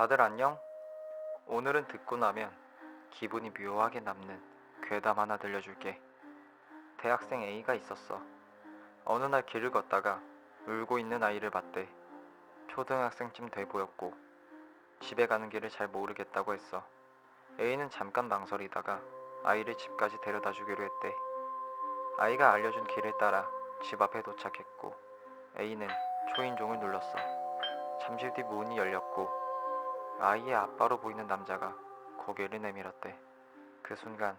다들 안녕? 오늘은 듣고 나면 기분이 묘하게 남는 괴담 하나 들려줄게. 대학생 A가 있었어. 어느 날 길을 걷다가 울고 있는 아이를 봤대. 초등학생쯤 돼 보였고 집에 가는 길을 잘 모르겠다고 했어. A는 잠깐 망설이다가 아이를 집까지 데려다 주기로 했대. 아이가 알려준 길을 따라 집 앞에 도착했고 A는 초인종을 눌렀어. 잠시 뒤 문이 열렸고 아이의 아빠로 보이는 남자가 고개를 내밀었대. 그 순간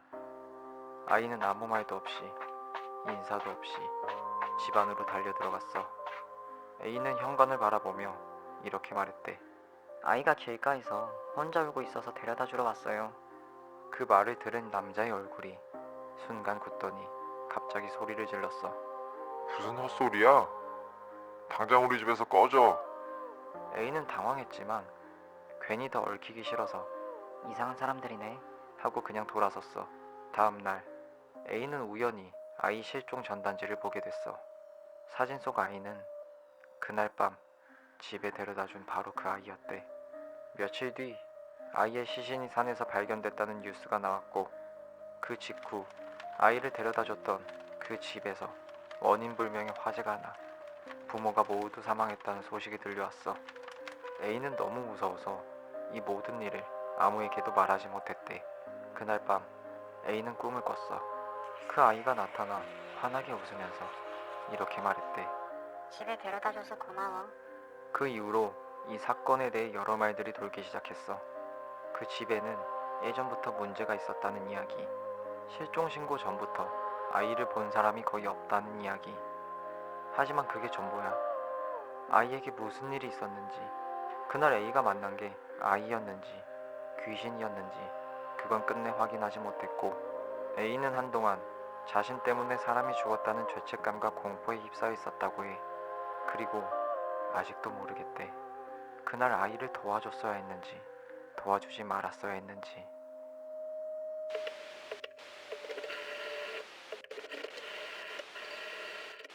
아이는 아무 말도 없이 인사도 없이 집 안으로 달려 들어갔어. A는 현관을 바라보며 이렇게 말했대. 아이가 길가에서 혼자 울고 있어서 데려다 주러 왔어요. 그 말을 들은 남자의 얼굴이 순간 굳더니 갑자기 소리를 질렀어. 무슨 헛소리야? 당장 우리 집에서 꺼져. A는 당황했지만 괜히 더 얽히기 싫어서 이상한 사람들이네 하고 그냥 돌아섰어. 다음 날 A는 우연히 아이 실종 전단지를 보게 됐어. 사진 속 아이는 그날 밤 집에 데려다 준 바로 그 아이였대. 며칠 뒤 아이의 시신이 산에서 발견됐다는 뉴스가 나왔고 그 직후 아이를 데려다 줬던 그 집에서 원인 불명의 화재가 나 부모가 모두 사망했다는 소식이 들려왔어. A는 너무 무서워서 이 모든 일을 아무에게도 말하지 못했대. 그날 밤 A는 꿈을 꿨어. 그 아이가 나타나 환하게 웃으면서 이렇게 말했대. 집에 데려다줘서 고마워. 그 이후로 이 사건에 대해 여러 말들이 돌기 시작했어. 그 집에는 예전부터 문제가 있었다는 이야기, 실종 신고 전부터 아이를 본 사람이 거의 없다는 이야기. 하지만 그게 전부야. 아이에게 무슨 일이 있었는지, 그날 A가 만난 게 아이였는지, 귀신이었는지, 그건 끝내 확인하지 못했고, A는 한동안 자신 때문에 사람이 죽었다는 죄책감과 공포에 휩싸여 있었다고 해. 그리고 아직도 모르겠대. 그날 아이를 도와줬어야 했는지, 도와주지 말았어야 했는지.